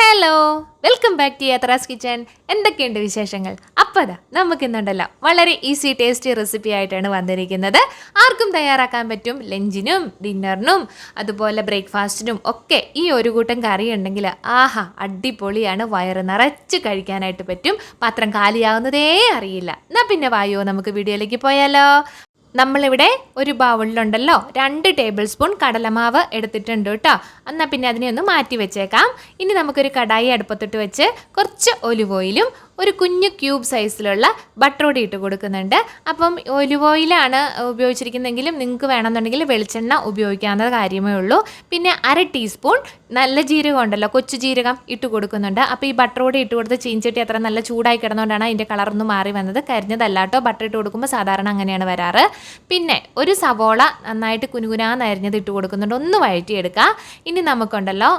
Hello welcome back to Yathra's kitchen എന്തൊക്കെയുണ്ട് വിശേഷങ്ങൾ? അപ്പോൾ അതാ നമുക്കിന്നുണ്ടല്ലോ വളരെ ഈസി ടേസ്റ്റി റെസിപ്പി ആയിട്ടാണ് വന്നിരിക്കുന്നത്. ആർക്കും തയ്യാറാക്കാൻ പറ്റും. ലഞ്ചിനും ഡിന്നറിനും അതുപോലെ ബ്രേക്ക്ഫാസ്റ്റിനും ഒക്കെ ഈ ഒരു കൂട്ടം കറി ഉണ്ടെങ്കിൽ ആഹാ അടിപൊളിയാണ്. വയറ് നിറച്ച് കഴിക്കാനായിട്ട് പറ്റും. പാത്രം കാലിയാവുന്നതേ അറിയില്ല. എന്നാൽ പിന്നെ വായോ നമുക്ക് വീഡിയോയിലേക്ക് പോയാലോ? നമ്മളിവിടെ ഒരു ബൗളിലുണ്ടല്ലോ. രണ്ട് ടേബിൾ സ്പൂൺ കടലമാവ് എടുത്തിട്ടുണ്ട് കേട്ടോ. എന്നാൽ പിന്നെ അതിനെ ഒന്ന് മാറ്റി വെച്ചേക്കാം. ഇനി നമുക്കൊരു കടായി അടുപ്പത്തിട്ട് വെച്ച് കുറച്ച് ഒലിവ് ഓയിലും ഒരു കുഞ്ഞു ക്യൂബ് സൈസിലുള്ള ബട്ടർ കൂടി ഇട്ട് കൊടുക്കുന്നുണ്ട്. അപ്പം ഒലിവ് ഓയിലാണ് ഉപയോഗിച്ചിരിക്കുന്നതെങ്കിലും നിങ്ങൾക്ക് വേണമെന്നുണ്ടെങ്കിൽ വെളിച്ചെണ്ണ ഉപയോഗിക്കാവുന്ന കാര്യമേ ഉള്ളൂ. പിന്നെ അര ടീസ്പൂൺ നല്ല ജീരകം ഉണ്ടല്ലോ കൊച്ചു ജീരകം ഇട്ട് കൊടുക്കുന്നുണ്ട്. അപ്പോൾ ഈ ബട്ടർ കൂടി ഇട്ട് കൊടുത്ത് ചീഞ്ചട്ടി അത്ര നല്ല ചൂടായി കിടന്നുകൊണ്ടാണ് അതിന്റെ കളറൊന്ന് മാറി വന്നത്. കരിഞ്ഞതല്ലാട്ടോ ബട്ടർ ഇട്ട് കൊടുക്കുമ്പോൾ സാധാരണ അങ്ങനെയാണ് വരാറ്. പിന്നെ ഒരു സവോള നന്നായിട്ട് കുനുകുനാന്ന് അരിഞ്ഞത് ഇട്ട് കൊടുക്കുന്നുണ്ട്. ഒന്ന് വഴറ്റിയെടുക്കുക. ഇനി നമുക്കുണ്ടല്ലോ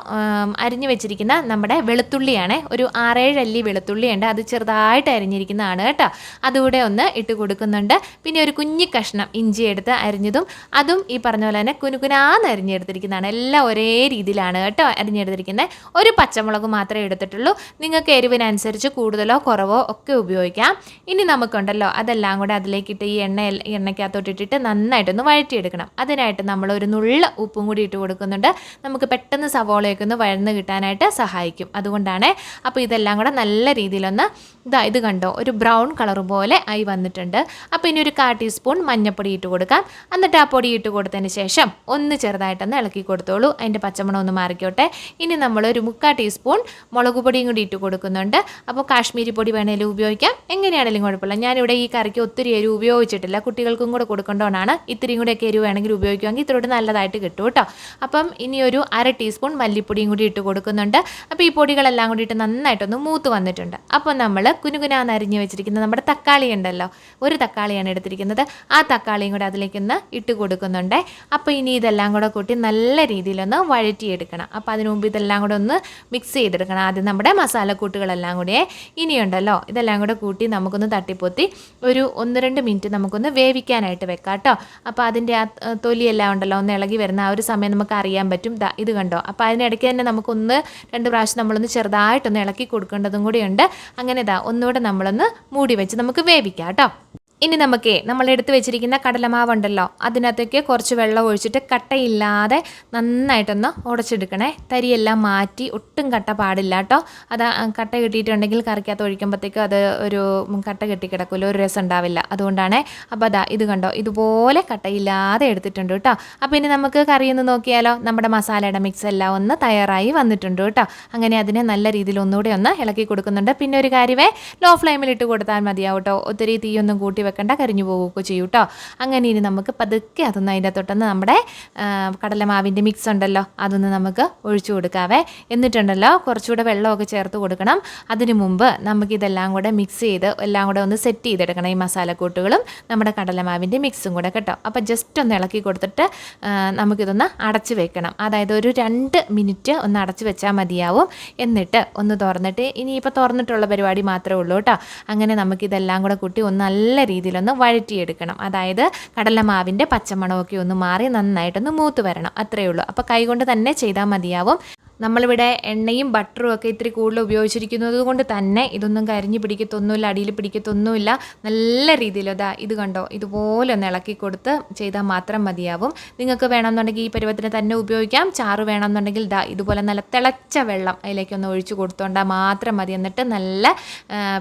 അരിഞ്ഞു വെച്ചിരിക്കുന്ന നമ്മുടെ വെളുത്തുള്ളിയാണ്. ഒരു ആറേഴ് അല്ലി വെളുത്തുള്ളിയുണ്ട്. അത് ചെറുതായിട്ട് അരിഞ്ഞിരിക്കുന്നതാണ് കേട്ടോ. അതുകൂടെ ഒന്ന് ഇട്ട് കൊടുക്കുന്നുണ്ട്. പിന്നെ ഒരു കുഞ്ഞി കഷ്ണം ഇഞ്ചി എടുത്ത് അരിഞ്ഞതും അതും ഈ പറഞ്ഞ പോലെ തന്നെ കുനുകുനാന്ന് അരിഞ്ഞെടുത്തിരിക്കുന്നതാണ്. എല്ലാം ഒരേ രീതിയിലാണ് കേട്ടോ അരിഞ്ഞെടുത്തിരിക്കുന്നത് ഒരു പച്ചമുളക് മാത്രമേ എടുത്തിട്ടുള്ളൂ. നിങ്ങൾക്ക് എരിവിനനുസരിച്ച് കൂടുതലോ കുറവോ ഒക്കെ ഉപയോഗിക്കാം. ഇനി നമുക്കുണ്ടല്ലോ അതെല്ലാം കൂടെ അതിലേക്കിട്ട് ഈ എണ്ണ എണ്ണയ്ക്കകത്തോട്ടിട്ടിട്ട് നന്നായിട്ടൊന്ന് വഴറ്റിയെടുക്കണം. അതിനായിട്ട് നമ്മൾ ഒരു നുള്ള ഉപ്പും കൂടി ഇട്ട് കൊടുക്കുന്നുണ്ട്. നമുക്ക് പെട്ടെന്ന് സവോളയൊക്കെ ഒന്ന് വഴന്ന് കിട്ടാനായിട്ട് സഹായിക്കും. അതുകൊണ്ടാണ്. അപ്പോൾ ഇതെല്ലാം കൂടെ നല്ല രീതിയിലൊന്ന് ഇതാ ഇത് കണ്ടോ ഒരു ബ്രൗൺ കളർ പോലെ ആയി വന്നിട്ടുണ്ട്. അപ്പോൾ ഇനി ഒരു കാ ടീസ്പൂൺ മഞ്ഞപ്പൊടി ഇട്ട് കൊടുക്കാം. എന്നിട്ട് ആ പൊടി ഇട്ട് കൊടുത്തതിന് ശേഷം ഒന്ന് ചെറുതായിട്ടൊന്ന് ഇളക്കി കൊടുത്തോളൂ. അതിന്റെ പച്ചമണം ഒന്ന് മാറിക്കോട്ടെ. ഇനി നമ്മൾ ഒരു മുക്കാൽ ടീസ്പൂൺ മുളക് പൊടിയും കൂടി ഇട്ട് കൊടുക്കുന്നുണ്ട്. അപ്പോൾ കാശ്മീരി പൊടി വേണേലും ഉപയോഗിക്കാം. എങ്ങനെയാണെങ്കിലും കുഴപ്പമില്ല. ഞാനിവിടെ ഈ കറിക്ക് ഒത്തിരി എരിവ് ഉപയോഗിച്ചിട്ടില്ല. കുട്ടികൾക്കും കൂടെ കൊടുക്കേണ്ടതാണ് ഇത്തിരിയും കൂടെയൊക്കെ എരിവ് വേണമെങ്കിൽ ഉപയോഗിക്കുമെങ്കിൽ ഇത്തിരി നല്ലതായിട്ട് കിട്ടും കേട്ടോ. അപ്പം ഇനി ഒരു അര ടീസ്പൂൺ മല്ലിപ്പൊടിയും കൂടി ഇട്ട് കൊടുക്കുന്നുണ്ട്. അപ്പോൾ ഈ പൊടികളെല്ലാം കൂടിയിട്ട് നന്നായിട്ടൊന്ന് മൂത്ത് വന്നിട്ടുണ്ട്. അപ്പോൾ നമ്മൾ കുനുകുനാന്ന് അരിഞ്ഞ് വെച്ചിരിക്കുന്ന നമ്മുടെ തക്കാളി ഉണ്ടല്ലോ ഒരു തക്കാളിയാണ് എടുത്തിരിക്കുന്നത്. ആ തക്കാളിയും കൂടെ അതിലേക്കൊന്ന് ഇട്ട് കൊടുക്കുന്നുണ്ട്. അപ്പോൾ ഇനി ഇതെല്ലാം കൂടെ കൂട്ടി നല്ല രീതിയിലൊന്ന് വഴറ്റിയെടുക്കണം. അപ്പോൾ അതിനു മുമ്പ് ഇതെല്ലാം കൂടെ ഒന്ന് മിക്സ് ചെയ്തെടുക്കണം. ആദ്യം നമ്മുടെ മസാലക്കൂട്ടുകളെല്ലാം കൂടിയേ ഇനിയുണ്ടല്ലോ ഇതെല്ലാം കൂടെ കൂട്ടി നമുക്കൊന്ന് തട്ടിപ്പൊത്തി ഒരു ഒന്ന് രണ്ട് മിനിറ്റ് നമുക്കൊന്ന് വേവിക്കാനായിട്ട് വെക്കാം കേട്ടോ. അപ്പോൾ അതിന്റെ ആ തൊലിയെല്ലാം ഉണ്ടല്ലോ ഒന്ന് ഇളകി വരുന്ന ആ ഒരു സമയം നമുക്ക് അറിയാൻ പറ്റും. ഇത് കണ്ടോ? അപ്പോൾ അതിനിടയ്ക്ക് തന്നെ നമുക്കൊന്ന് രണ്ട് പ്രാവശ്യം നമ്മളൊന്ന് ചെറുതായിട്ടൊന്ന് ഇളക്കി കൊടുക്കേണ്ടതും കൂടിയുണ്ട്. അങ്ങനെ ഇതാ ഒന്നുകൂടെ നമ്മളൊന്ന് മൂടി വെച്ച് നമുക്ക് വേവിക്കാം കേട്ടോ. ഇനി നമുക്ക് നമ്മൾ എടുത്തു വെച്ചിരിക്കുന്ന കടലമാവുണ്ടല്ലോ അതിനകത്തേക്ക് കുറച്ച് വെള്ളം ഒഴിച്ചിട്ട് കട്ടയില്ലാതെ നന്നായിട്ടൊന്ന് ഉടച്ചെടുക്കണേ. തരിയെല്ലാം മാറ്റി ഒട്ടും കട്ട പാടില്ല കേട്ടോ. അത് കട്ട കിട്ടിയിട്ടുണ്ടെങ്കിൽ കറിക്കകത്ത് ഒഴിക്കുമ്പോഴത്തേക്കും അത് ഒരു കട്ട കെട്ടി കിടക്കുമല്ലോ ഒരു രസം ഉണ്ടാവില്ല. അതുകൊണ്ടാണ് അപ്പോൾ അതാ ഇത് കണ്ടോ ഇതുപോലെ കട്ടയില്ലാതെ എടുത്തിട്ടുണ്ട് കേട്ടോ. അപ്പോൾ ഇനി നമുക്ക് കറി ഒന്ന് നോക്കിയാലോ. നമ്മുടെ മസാലയുടെ മിക്സ് എല്ലാം ഒന്ന് തയ്യാറായി വന്നിട്ടുണ്ട് കേട്ടോ. അങ്ങനെ അതിനെ നല്ല രീതിയിൽ ഒന്നുകൂടെ ഒന്ന് ഇളക്കി കൊടുക്കുന്നുണ്ട്. പിന്നെ ഒരു കാര്യമേ ലോ ഫ്ലെയിമിൽ ഇട്ട് കൊടുത്താൽ മതിയാവും കേട്ടോ. ഒത്തിരി തീയൊന്നും കൂട്ടി വെക്കണ്ട കരിഞ്ഞു പോവുകയൊക്കെ ചെയ്യും കേട്ടോ അങ്ങനെ ഇനി നമുക്ക് പതുക്കെ അതൊന്ന് അതിന്റെ തൊട്ടൊന്ന് നമ്മുടെ കടലമാവിന്റെ മിക്സ് ഉണ്ടല്ലോ അതൊന്ന് നമുക്ക് ഒഴിച്ചു കൊടുക്കാവേ. എന്നിട്ടുണ്ടല്ലോ കുറച്ചുകൂടെ വെള്ളമൊക്കെ ചേർത്ത് കൊടുക്കണം. അതിനു മുമ്പ് നമുക്കിതെല്ലാം കൂടെ മിക്സ് ചെയ്ത് എല്ലാം കൂടെ ഒന്ന് സെറ്റ് ചെയ്തെടുക്കണം ഈ മസാലക്കൂട്ടുകളും നമ്മുടെ കടലമാവിന്റെ മിക്സും കൂടെ കേട്ടോ. അപ്പോൾ ജസ്റ്റ് ഒന്ന് ഇളക്കി കൊടുത്തിട്ട് നമുക്കിതൊന്ന് അടച്ചു വെക്കണം. അതായത് ഒരു രണ്ട് മിനിറ്റ് ഒന്ന് അടച്ചു വെച്ചാൽ മതിയാവും. എന്നിട്ട് ഒന്ന് തുറന്നിട്ട് ഇനിയിപ്പോൾ തുറന്നിട്ടുള്ള പരിപാടി മാത്രമേ ഉള്ളൂ കേട്ടോ. അങ്ങനെ നമുക്കിതെല്ലാം കൂടെ കൂട്ടി ഒന്ന് നല്ല രീതിയിലൊന്ന് വഴറ്റിയെടുക്കണം. അതായത് കടലമാവിന്റെ പച്ചമണമൊക്കെ ഒന്ന് മാറി നന്നായിട്ടൊന്ന് മൂത്ത് വരണം. അത്രയേ ഉള്ളൂ. അപ്പോൾ കൈകൊണ്ട് തന്നെ ചെയ്താൽ മതിയാവും. നമ്മളിവിടെ എണ്ണയും ബട്ടറും ഒക്കെ ഇത്തിരി കൂടുതൽ ഉപയോഗിച്ചിരിക്കുന്നത് കൊണ്ട് തന്നെ ഇതൊന്നും കരിഞ്ഞ് പിടിക്കത്തൊന്നുമില്ല അടിയിൽ പിടിക്കത്തൊന്നുമില്ല. നല്ല രീതിയിൽ അതാ ഇത് കണ്ടോ ഇതുപോലെ ഒന്ന് ഇളക്കി കൊടുത്ത് ചെയ്താൽ മാത്രം മതിയാവും. നിങ്ങൾക്ക് വേണമെന്നുണ്ടെങ്കിൽ ഈ പരുവത്തിന് തന്നെ ഉപയോഗിക്കാം. ചാറ് വേണമെന്നുണ്ടെങ്കിൽ ദാ ഇതുപോലെ നല്ല തിളച്ച വെള്ളം അതിലേക്കൊന്ന് ഒഴിച്ചു കൊടുത്തോണ്ടാൽ മാത്രം മതി. എന്നിട്ട് നല്ല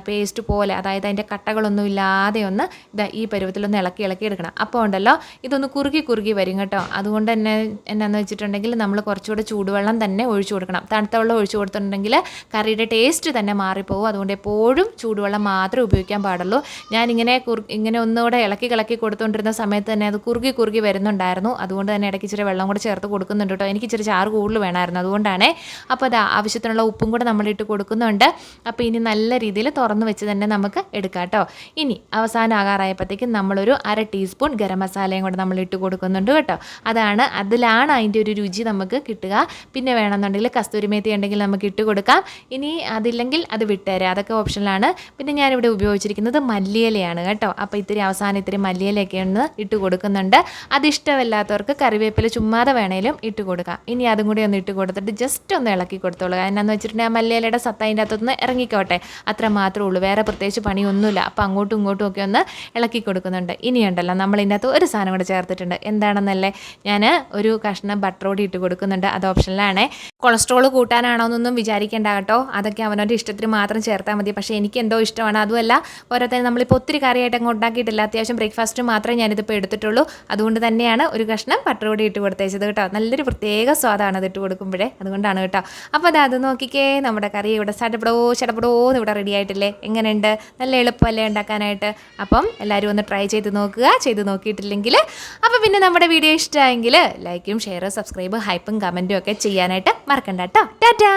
പേസ്റ്റ് പോലെ അതായത് അതിന്റെ കട്ടകളൊന്നും ഇല്ലാതെ ഒന്ന് ഇതാ ഈ പരുവത്തിലൊന്ന് ഇളക്കി ഇളക്കി എടുക്കണം. അപ്പോൾ ഉണ്ടല്ലോ ഇതൊന്ന് കുറുകി കുറുകി വരും കേട്ടോ. അതുകൊണ്ട് തന്നെ എന്നാന്ന് വെച്ചിട്ടുണ്ടെങ്കിൽ നമ്മൾ കുറച്ചുകൂടെ ചൂടുവെള്ളം തന്നെ ഒഴിച്ചു കൊടുക്കണം. തണുത്ത വെള്ളം ഒഴിച്ചു കൊടുത്തിട്ടുണ്ടെങ്കിൽ കറിയുടെ ടേസ്റ്റ് തന്നെ മാറിപ്പോകും അതുകൊണ്ട് എപ്പോഴും ചൂടുവെള്ളം മാത്രമേ ഉപയോഗിക്കാൻ പാടുള്ളൂ. ഞാനിങ്ങനെ കുറു ഇങ്ങനെ ഒന്നുകൂടെ ഇളക്കി കിളക്കി കൊടുത്തുകൊണ്ടിരുന്ന സമയത്ത് തന്നെ അത് കുറുകി കുറുകി വരുന്നുണ്ടായിരുന്നു. അതുകൊണ്ട് തന്നെ ഇടയ്ക്ക് ഇച്ചിരി വെള്ളം കൂടെ ചേർത്ത് കൊടുക്കുന്നുണ്ട് കേട്ടോ. എനിക്ക് ഇച്ചിരി ചാറ് കൂടുതൽ വേണമായിരുന്നു. അതുകൊണ്ടാണ് അപ്പോൾ അത് ആവശ്യത്തിനുള്ള ഉപ്പും കൂടെ നമ്മളിട്ട് കൊടുക്കുന്നുണ്ട്. അപ്പോൾ ഇനി നല്ല രീതിയിൽ തുറന്ന് വെച്ച് തന്നെ നമുക്ക് എടുക്കാം കേട്ടോ. ഇനി അവസാനം ആകാറായപ്പോഴത്തേക്കും നമ്മളൊരു അര ടീസ്പൂൺ ഗരം മസാലയും കൂടെ നമ്മൾ ഇട്ട് കൊടുക്കുന്നുണ്ട് കേട്ടോ. അതാണ് അതിലാണ് അതിന്റെ ഒരു രുചി നമുക്ക് കിട്ടുക. പിന്നെ വേണമെന്നുണ്ടെങ്കിൽ സൈഡിൽ കസ്തൂരിമേത്തി ഉണ്ടെങ്കിൽ നമുക്ക് ഇട്ട് കൊടുക്കാം. ഇനി അതില്ലെങ്കിൽ അത് വിട്ടുതരാം. അതൊക്കെ ഓപ്ഷനിലാണ് പിന്നെ ഞാനിവിടെ ഉപയോഗിച്ചിരിക്കുന്നത് മല്ലിയിലയാണ് കേട്ടോ. അപ്പോൾ ഇത്തിരി അവസാനം ഇത്തിരി മല്ലിയിലയൊക്കെ ഒന്ന് ഇട്ട് കൊടുക്കുന്നുണ്ട്. അത് ഇഷ്ടമല്ലാത്തവർക്ക് കറിവേപ്പില ചുമ്മാതെ വേണേലും ഇട്ട് കൊടുക്കാം. ഇനി അതും കൂടി ഒന്ന് ഇട്ട് കൊടുത്തിട്ട് ജസ്റ്റ് ഒന്ന് ഇളക്കി കൊടുത്തോളൂ. എന്നാന്ന് വെച്ചിട്ടുണ്ടെങ്കിൽ ആ മല്ലിയിലയുടെ സത്ത അതിന്റെ അകത്തൊന്ന് ഇറങ്ങിക്കോട്ടെ. അത്ര മാത്രമേ ഉള്ളൂ. വേറെ പ്രത്യേകിച്ച് പണിയൊന്നുമില്ല. അപ്പോൾ അങ്ങോട്ടും ഇങ്ങോട്ടും ഒക്കെ ഒന്ന് ഇളക്കി കൊടുക്കുന്നുണ്ട്. ഇനിയുണ്ടല്ലോ നമ്മൾ ഇതിനകത്ത് ഒരു സാധനം കൂടെ ചേർത്തിട്ടുണ്ട്. എന്താണെന്നല്ലേ? ഞാൻ ഒരു കഷ്ണം ബട്ടറോടി ഇട്ട് കൊടുക്കുന്നുണ്ട്. അത് ഓപ്ഷനിലാണേ കൊളസ്ട്രോൾ കൂട്ടാനാണോ എന്നൊന്നും വിചാരിക്കേണ്ട കേട്ടോ. അതൊക്കെ അവനവന്റെ ഇഷ്ടത്തിന് മാത്രം ചേർത്താൽ മതി. പക്ഷേ എനിക്ക് എന്തോ ഇഷ്ടമാണ്. അതുമല്ല ഓരോരുത്തരും നമ്മളിപ്പോൾ ഒത്തിരി കറിയായിട്ട് അങ്ങ് ഉണ്ടാക്കിയിട്ടില്ല. അത്യാവശ്യം ബ്രേക്ക്ഫാസ്റ്റ് മാത്രമേ ഞാനിതിപ്പോൾ എടുത്തിട്ടുള്ളൂ. അതുകൊണ്ട് തന്നെയാണ് ഒരു കഷ്ണം ബട്ടർ കൂടി ഇട്ട് കൊടുത്തേച്ചത് കേട്ടോ. നല്ലൊരു പ്രത്യേക സ്വാദാണ് അത് ഇട്ട് കൊടുക്കുമ്പോഴേ. അതുകൊണ്ടാണ് കേട്ടോ. അപ്പോൾ അത് അത് നോക്കിക്കേ. നമ്മുടെ കറി ഇവിടെ ചടപടോ ചടപടോ എന്ന് ഇവിടെ റെഡി ആയിട്ടില്ലേ? എങ്ങനെയുണ്ട്? നല്ല എളുപ്പമല്ലേ ഉണ്ടാക്കാനായിട്ട്? അപ്പം എല്ലാവരും ഒന്ന് ട്രൈ ചെയ്ത് നോക്കുക. ചെയ്ത് നോക്കിയിട്ടില്ലെങ്കിൽ. അപ്പോൾ പിന്നെ നമ്മുടെ വീഡിയോ ഇഷ്ടമായെങ്കിൽ ലൈക്കും ഷെയറും സബ്സ്ക്രൈബും ഹൈപ്പും കമന്റും ഒക്കെ ചെയ്യാനായിട്ട് മറക്കണ്ട കേട്ടോ ടാറ്റാ.